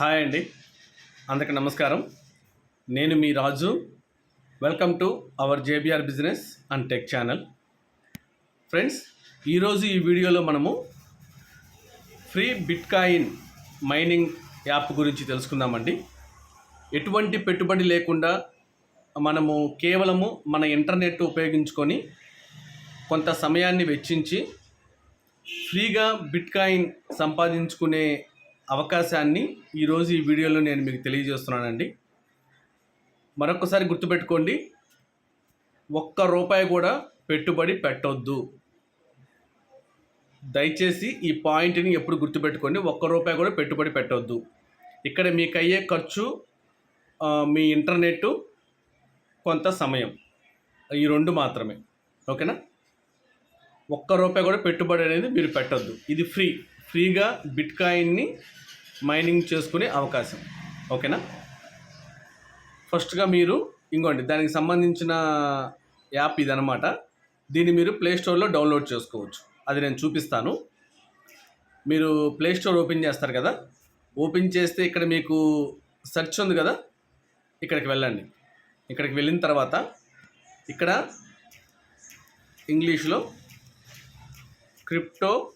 Hi అండి. అందరికి నమస్కారం. నేను మీ Raju. Welcome to our JBR business and tech channel friends ఈరోజు ఈ వీడియోలో మనము ఫ్రీ బిట్కాయిన్ మైనింగ్ యాప్ గురించి తెలుసుకుందామండి. ఎటువంటి పెట్టుబడి లేకుండా మనము కేవలము మన ఇంటర్నెట్ ఉపయోగించుకొని కొంత సమయాన్ని వెచ్చించి ఫ్రీగా బిట్కాయిన్ సంపాదించుకునే అవకాశాన్ని ఈరోజు ఈ వీడియోలో నేను మీకు తెలియజేస్తున్నానండి. మరొకసారి గుర్తుపెట్టుకోండి ఒక్క రూపాయి కూడా పెట్టుబడి పెట్టొద్దు. దయచేసి ఈ పాయింట్ని ఎప్పుడు గుర్తుపెట్టుకోండి ఒక్క రూపాయి కూడా పెట్టుబడి పెట్టొద్దు. ఇక్కడ మీకు అయ్యే ఖర్చు మీ ఇంటర్నెట్ కొంత సమయం. ఈ రెండు మాత్రమే. ఓకేనా? ఒక్క రూపాయి కూడా పెట్టుబడి అనేది మీరు పెట్టొద్దు. ఇది ఫ్రీ. ఫ్రీగా బిట్ కాయిన్ని మైనింగ్ చేసుకునే అవకాశం. ఓకేనా? ఫస్ట్గా మీరు ఇంకోండి దానికి సంబంధించిన యాప్ ఇదనమాట దీన్ని మీరు ప్లే స్టోర్లో డౌన్లోడ్ చేసుకోవచ్చు. అది నేను చూపిస్తాను. మీరు ప్లేస్టోర్ ఓపెన్ చేస్తారు కదా? ఓపెన్ చేస్తే ఇక్కడ మీకు సెర్చ్ ఉంది కదా? ఇక్కడికి వెళ్ళండి. ఇక్కడికి వెళ్ళిన తర్వాత ఇక్కడ ఇంగ్లీష్లో క్రిప్టో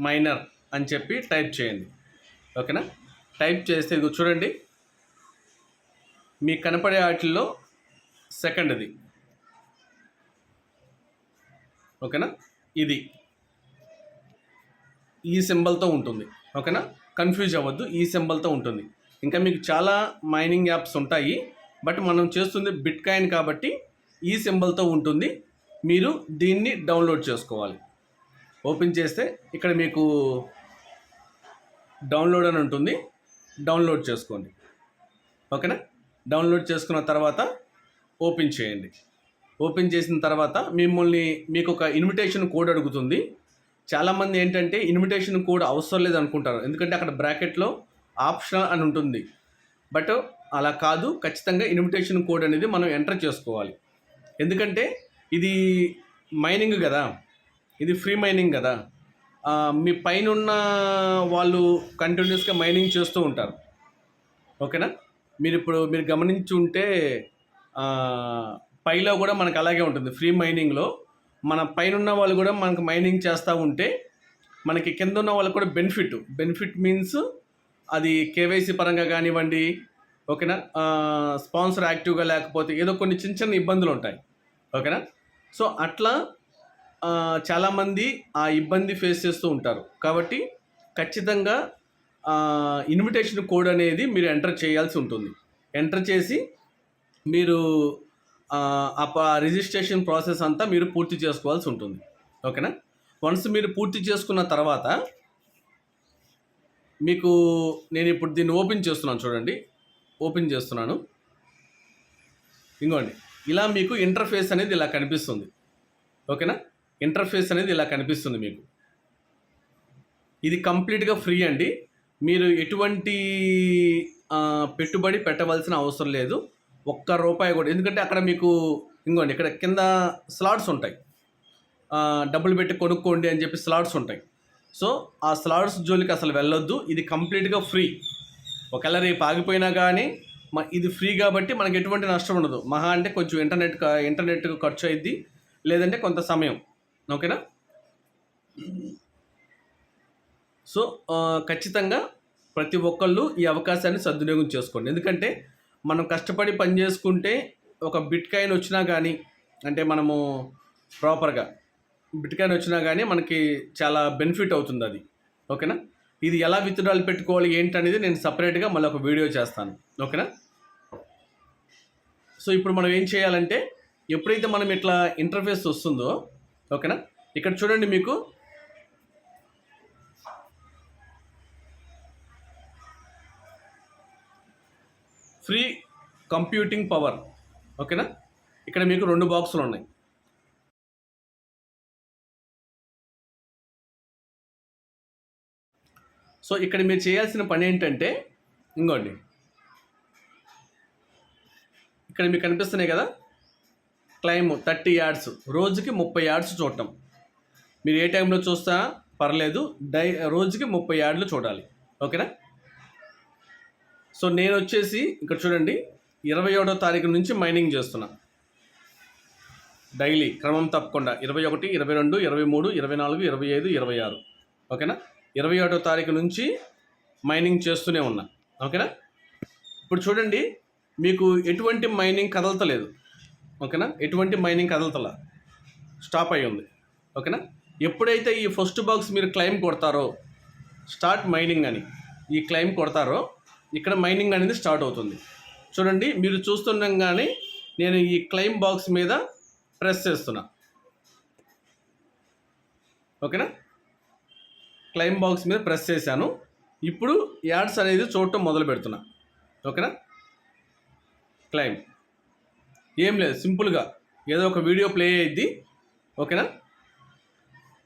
మైనర్ అని చెప్పి టైప్ చేయండి. ఓకేనా? టైప్ చేస్తే ఇది చూడండి. మీకు కనపడే వాటిల్లో సెకండ్ది ఓకేనా? ఇది. ఈ సింబల్తో ఉంటుంది. ఓకేనా? కన్ఫ్యూజ్ అవ్వద్దు. ఈ సింబల్తో ఉంటుంది. ఇంకా మీకు చాలా మైనింగ్ యాప్స్ ఉంటాయి. బట్ మనం చేస్తుంది బిట్ కాయిన్ కాబట్టి ఈ సింబల్తో ఉంటుంది. మీరు దీన్ని డౌన్లోడ్ చేసుకోవాలి. ఓపెన్ చేస్తే ఇక్కడ మీకు డౌన్లోడ్ అని ఉంటుంది. డౌన్లోడ్ చేసుకోండి. ఓకేనా? డౌన్లోడ్ చేసుకున్న తర్వాత ఓపెన్ చేయండి. ఓపెన్ చేసిన తర్వాత మిమ్మల్ని మీకు ఒక ఇన్విటేషన్ కోడ్ అడుగుతుంది. చాలామంది ఏంటంటే ఇన్విటేషన్ కోడ్ అవసరం లేదు అనుకుంటారు. ఎందుకంటే అక్కడ బ్రాకెట్లో ఆప్షన్ అని ఉంటుంది. బట్ అలా కాదు. ఖచ్చితంగా ఇన్విటేషన్ కోడ్ అనేది మనం ఎంటర్ చేసుకోవాలి. ఎందుకంటే ఇది మైనింగ్ కదా. ఇది ఫ్రీ మైనింగ్ కదా. మీ పైన ఉన్న వాళ్ళు కంటిన్యూస్గా మైనింగ్ చేస్తూ ఉంటారు. ఓకేనా? మీరు ఇప్పుడు మీరు గమనించి ఉంటే పైలో కూడా మనకు అలాగే ఉంటుంది. ఫ్రీ మైనింగ్లో మన పైన ఉన్న వాళ్ళు కూడా మనకు మైనింగ్ చేస్తూ ఉంటే మనకి కింద ఉన్న వాళ్ళకి కూడా బెనిఫిట్ బెనిఫిట్ మీన్స్ అది కేవైసీ పరంగా కానివ్వండి ఓకేనా? స్పాన్సర్ యాక్టివ్గా లేకపోతే ఏదో కొన్ని చిన్న చిన్న ఇబ్బందులు ఉంటాయి. ఓకేనా? సో అట్లా చాలామంది ఆ ఇబ్బంది ఫేస్ చేస్తూ ఉంటారు. కాబట్టి ఖచ్చితంగా ఇన్విటేషన్ కోడ్ అనేది మీరు ఎంటర్ చేయాల్సి ఉంటుంది. ఎంటర్ చేసి మీరు ఆ, రిజిస్ట్రేషన్ ప్రాసెస్ అంతా మీరు పూర్తి చేసుకోవాల్సి ఉంటుంది. ఓకేనా? వన్స్ మీరు పూర్తి చేసుకున్న తర్వాత మీకు నేను ఇప్పుడు దీన్ని ఓపెన్ చేస్తున్నాను చూడండి. ఓపెన్ చేస్తున్నాను. ఇంకోండి ఇలా మీకు ఇంటర్ఫేస్ అనేది ఇలా కనిపిస్తుంది. ఓకేనా? ఇంటర్ఫేస్ అనేది ఇలా కనిపిస్తుంది మీకు. ఇది కంప్లీట్గా ఫ్రీ అండి. మీరు ఎటువంటి పెట్టుబడి పెట్టవలసిన అవసరం లేదు. ఒక్క రూపాయి కూడా ఎందుకంటే అక్కడ మీకు ఇంకోండి ఇక్కడ కింద స్లాట్స్ ఉంటాయి. డబ్బులు పెట్టి కొనుక్కోండి అని చెప్పి స్లాట్స్ ఉంటాయి. సో ఆ స్లాట్స్ జోలికి అసలు వెళ్ళొద్దు. ఇది కంప్లీట్గా ఫ్రీ. ఒకవేళ రేపు ఆగిపోయినా కానీ మ- ఇది ఫ్రీ కాబట్టి మనకి ఎటువంటి నష్టం ఉండదు. మహా అంటే కొంచెం ఇంటర్నెట్ ఇంటర్నెట్ ఖర్చు అయింది లేదంటే కొంత సమయం. ఓకేనా? సో ఖచ్చితంగా ప్రతి ఒక్కళ్ళు ఈ అవకాశాన్ని సద్వినియోగం చేసుకోండి. ఎందుకంటే మనం కష్టపడి పని చేసుకుంటే ఒక బిట్ కాయిన్ వచ్చినా కానీ అంటే మనము ప్రాపర్గా బిట్ కాయిన్ వచ్చినా కానీ మనకి చాలా బెనిఫిట్ అవుతుంది అది. ఓకేనా? ఇది ఎలా విత్డ్రాలు పెట్టుకోవాలి ఏంటనేది నేను సపరేట్గా మళ్ళీ ఒక వీడియో చేస్తాను. ఓకేనా? సో ఇప్పుడు మనం ఏం చేయాలంటే ఎప్పుడైతే మనం ఇట్లా ఇంటర్ఫేస్ వస్తుందో ఓకేనా? ఇక్కడ చూడండి మీకు. Free computing power. ఓకేనా? ఇక్కడ మీకు రెండు బాక్సులు ఉన్నాయి. సో ఇక్కడ మీరు చేయాల్సిన పని ఏంటంటే ఇంకోండి. ఇక్కడ మీకు కనిపిస్తున్నాయి కదా? క్లైమ్ థర్టీ యాడ్స్ రోజుకి ముప్పై యాడ్స్ చూడటం. మీరు ఏ టైంలో చూస్తా? పర్లేదు డై రోజుకి ముప్పై యాడ్లు చూడాలి. ఓకేనా? సో నేను వచ్చేసి ఇక్కడ చూడండి ఇరవై ఒకటో తారీఖు నుంచి మైనింగ్ చేస్తున్నా. డైలీ క్రమం తప్పకుండా. ఇరవై ఒకటి ఇరవై రెండు ఇరవై మూడు ఇరవై నాలుగు ఇరవై ఐదు ఇరవై ఆరు. ఓకేనా? ఇరవై ఒకటో తారీఖు నుంచి మైనింగ్ చేస్తూనే ఉన్నా. ఓకేనా? ఇప్పుడు చూడండి మీకు ఎటువంటి మైనింగ్ కదలతలేదు. ఓకేనా? ఎటువంటి మైనింగ్ కదలతల? స్టాప్ అయి ఉంది. ఓకేనా? ఎప్పుడైతే ఈ ఫస్ట్ బాక్స్ మీరు క్లైమ్ కొడతారో స్టార్ట్ మైనింగ్ అని ఈ క్లైమ్ కొడతారో ఇక్కడ మైనింగ్ అనేది స్టార్ట్ అవుతుంది. చూడండి మీరు చూస్తుండగానే నేను ఈ క్లైమ్ బాక్స్ మీద ప్రెస్ చేస్తున్నా. ఓకేనా? క్లైమ్ బాక్స్ మీద ప్రెస్ చేశాను. ఇప్పుడు యాడ్స్ అనేది చూడటం మొదలు పెడుతున్నా ఓకేనా? క్లైమ్ ఏం లేదు సింపుల్గా. ఏదో ఒక వీడియో ప్లే అయ్యిద్ది ఓకేనా?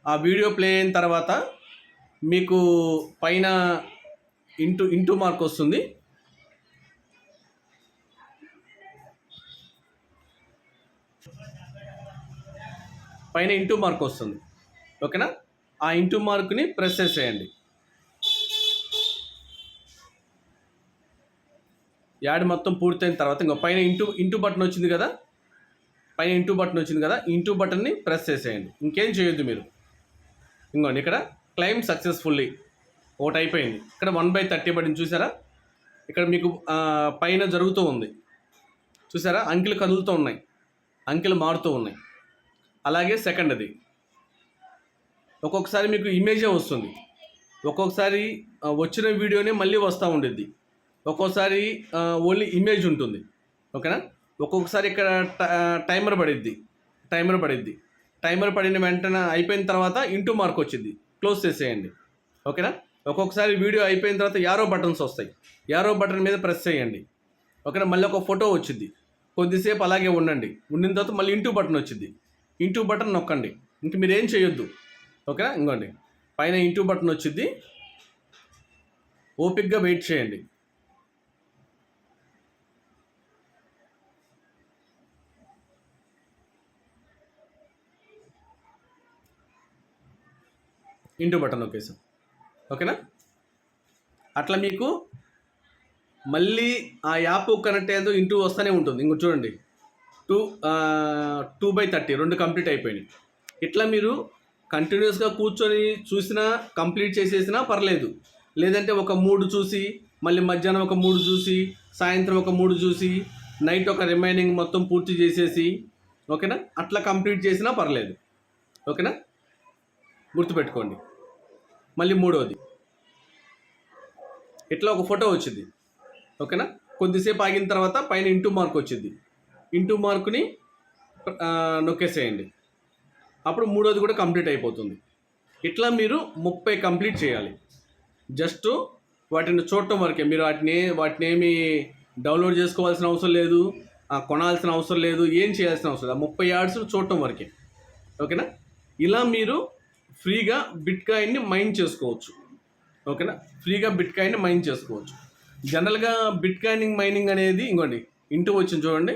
ఆ వీడియో ప్లే అయిన తర్వాత మీకు పైన ఇంటూ ఇంటూ మార్క్ వస్తుంది. పైన ఇంటూ మార్క్ వస్తుంది. ఓకేనా? ఆ ఇంటూ మార్క్ని ప్రెస్ చేసేయండి. యాడ్ మొత్తం పూర్తయిన తర్వాత ఇంకో పైన ఇంటూ ఇంటూ బటన్ వచ్చింది కదా? పైన ఇంటూ బటన్ వచ్చింది కదా? ఇంటూ బటన్ని ప్రెస్ చేసేయండి. ఇంకేం చేయొద్దు మీరు. ఇంకోండి ఇక్కడ క్లైమ్ సక్సెస్ఫుల్లీ ఒకటి అయిపోయింది. ఇక్కడ వన్ బై థర్టీ బటన్ చూసారా? ఇక్కడ మీకు పైన జరుగుతూ ఉంది. చూసారా? అంకెలు కదులుతూ ఉన్నాయి. అంకెలు మారుతూ ఉన్నాయి. అలాగే సెకండ్ అది ఒక్కొక్కసారి మీకు ఇమేజే వస్తుంది. ఒక్కొక్కసారి వచ్చిన వీడియోనే మళ్ళీ వస్తూ ఉండిద్ది. ఒక్కోసారి ఓన్లీ ఇమేజ్ ఉంటుంది. ఓకేనా? ఒక్కొక్కసారి ఇక్కడ టైమర్ పడిద్ది. టైమర్ పడిద్ది. టైమర్ పడిన వెంటనే అయిపోయిన తర్వాత ఇంటూ మార్క్ వచ్చింది క్లోజ్ చేసేయండి. ఓకేనా? ఒక్కొక్కసారి వీడియో అయిపోయిన తర్వాత యారో బటన్స్ వస్తాయి. యారో బటన్ మీద ప్రెస్ చేయండి. ఓకేనా? మళ్ళీ ఒక ఫోటో వచ్చింది కొద్దిసేపు అలాగే ఉండండి. ఉండిన తర్వాత మళ్ళీ ఇంటూ బటన్ వచ్చింది ఇంటూ బటన్ నొక్కండి. ఇంక మీరు ఏం చేయొద్దు. ఓకేనా? ఇంకోండి. పైన ఇంటూ బటన్ వచ్చింది ఓపిక్గా వెయిట్ చేయండి. ఇంటూ బటన్ నొక్కేసాం ఓకేనా? అట్లా మీకు మళ్ళీ ఆ యాప్ కనెక్ట్ అయ్యేదో ఇంటూ వస్తూనే ఉంటుంది. ఇంకో చూడండి. టూ టూ బై థర్టీ రెండు కంప్లీట్ అయిపోయినాయి. ఇట్లా మీరు కంటిన్యూస్గా కూర్చొని చూసినా కంప్లీట్ చేసేసినా పర్లేదు. లేదంటే ఒక మూడు చూసి మళ్ళీ మధ్యాహ్నం ఒక మూడు చూసి సాయంత్రం ఒక మూడు చూసి నైట్ ఒక రిమైనింగ్ మొత్తం పూర్తి చేసేసి ఓకేనా? అట్లా కంప్లీట్ చేసినా పర్లేదు. ఓకేనా? గుర్తుపెట్టుకోండి. మళ్ళీ మూడవది ఇట్లా ఒక ఫోటో వచ్చింది. ఓకేనా? కొద్దిసేపు ఆగిన తర్వాత పైన ఇంటూ మార్క్ వచ్చింది. ఇంటూ మార్కుని నొక్కేసేయండి. అప్పుడు మూడోది కూడా కంప్లీట్ అయిపోతుంది. ఇట్లా మీరు ముప్పై కంప్లీట్ చేయాలి. జస్ట్ వాటిని చూడటం వరకే. మీరు వాటిని వాటిని ఏమి డౌన్లోడ్ చేసుకోవాల్సిన అవసరం లేదు కొనాల్సిన అవసరం లేదు ఏం చేయాల్సిన అవసరం లేదు. ఆ ముప్పై యాడ్స్ చూడటం వరకే. ఓకేనా? ఇలా మీరు ఫ్రీగా బిట్ కాయిన్ని మైన్ చేసుకోవచ్చు. ఓకేనా? ఫ్రీగా బిట్ కాయిన్ని మైన్ చేసుకోవచ్చు. జనరల్గా బిట్ కాయినింగ్ మైనింగ్ అనేది ఇంకోండి ఇంటూ వచ్చింది చూడండి.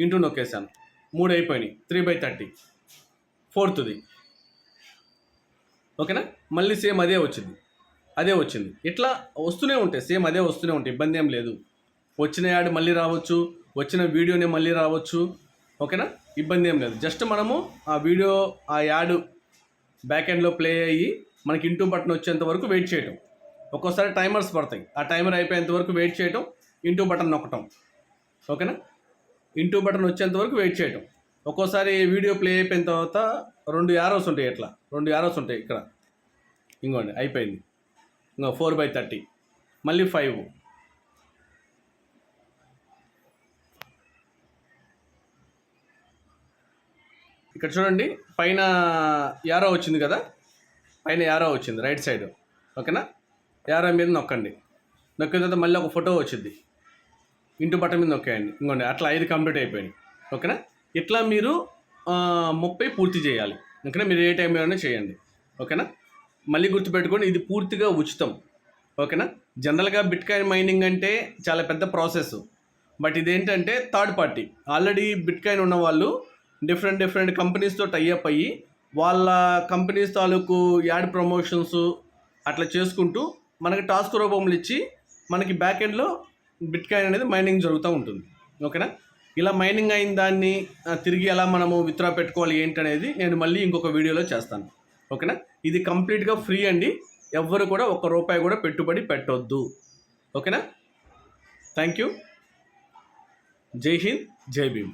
ఇంటూ నొక్కేసాను మూడు అయిపోయినాయి. Three by thirty. ఫోర్త్ది. ఓకేనా? మళ్ళీ సేమ్ అదే వచ్చింది. అదే వచ్చింది. ఇట్లా వస్తూనే ఉంటాయి. సేమ్ అదే వస్తూనే ఉంటాయి. ఇబ్బంది ఏం లేదు. వచ్చిన యాడ్ మళ్ళీ రావచ్చు. వచ్చిన వీడియోనే మళ్ళీ రావచ్చు. ఓకేనా? ఇబ్బంది ఏం లేదు. జస్ట్ మనము ఆ వీడియో ఆ యాడ్ బ్యాక్ ఎండ్లో ప్లే అయ్యి మనకి ఇంటూ బటన్ వచ్చేంత వరకు వెయిట్ చేయటం. ఒక్కోసారి టైమర్స్ పడతాయి. ఆ టైమర్ అయిపోయేంత వరకు వెయిట్ చేయటం ఇంటూ బటన్ నొక్కటం. ఓకేనా ఇంటూ బటన్ వచ్చేంత వరకు వెయిట్ చేయటం. ఒక్కోసారి వీడియో ప్లే అయిపోయిన తర్వాత రెండు యారోస్ ఉంటాయి ఇట్లా రెండు యారోస్ ఉంటాయి ఇక్కడ. ఇంకోండి అయిపోయింది. ఇంకో ఫోర్ బై థర్టీ మళ్ళీ ఫైవ్ ఇక్కడ చూడండి పైన యారో వచ్చింది కదా? పైన యారో వచ్చింది రైట్ సైడ్. ఓకేనా? యారో మీద నొక్కండి. నొక్కిన తర్వాత మళ్ళీ ఒక ఫోటో వచ్చింది. ఇంటి బట్ట మీద నొక్కేయండి. ఇంకోండి అట్లా ఐదు కంప్లీట్ అయిపోయింది ఓకేనా? ఇట్లా మీరు ముప్పై పూర్తి చేయాలి. ఓకేనా? మీరు ఏ టైంలోనే చేయండి. ఓకేనా? మళ్ళీ గుర్తుపెట్టుకోండి ఇది పూర్తిగా ఉచితం. ఓకేనా? జనరల్గా బిట్ కాయిన్ మైనింగ్ అంటే చాలా పెద్ద ప్రాసెస్. బట్ ఇదేంటంటే third party. Already bitcoin ఉన్న వాళ్ళు డిఫరెంట్ డిఫరెంట్ కంపెనీస్తో టైఅప్ అయ్యి వాళ్ళ కంపెనీస్ తాలూకు యాడ్ ప్రమోషన్స్ అట్లా చేసుకుంటూ మనకి టాస్క్ రూపంలో ఇచ్చి మనకి బ్యాక్ ఎండ్లో బిట్ కాయిన్ అనేది మైనింగ్ జరుగుతూ ఉంటుంది. ఓకేనా ఇలా మైనింగ్ అయిన దాన్ని తిరిగి ఎలా మనము విత్డ్రా పెట్టుకోవాలి ఏంటనేది నేను మళ్ళీ ఇంకొక వీడియోలో చేస్తాను. ఓకేనా ఇది కంప్లీట్గా ఫ్రీ అండి. ఎవ్వరు కూడా ఒక్క రూపాయి కూడా పెట్టుబడి పెట్టొద్దు. ఓకేనా థ్యాంక్ యూ జై హింద్ జై భీమ్.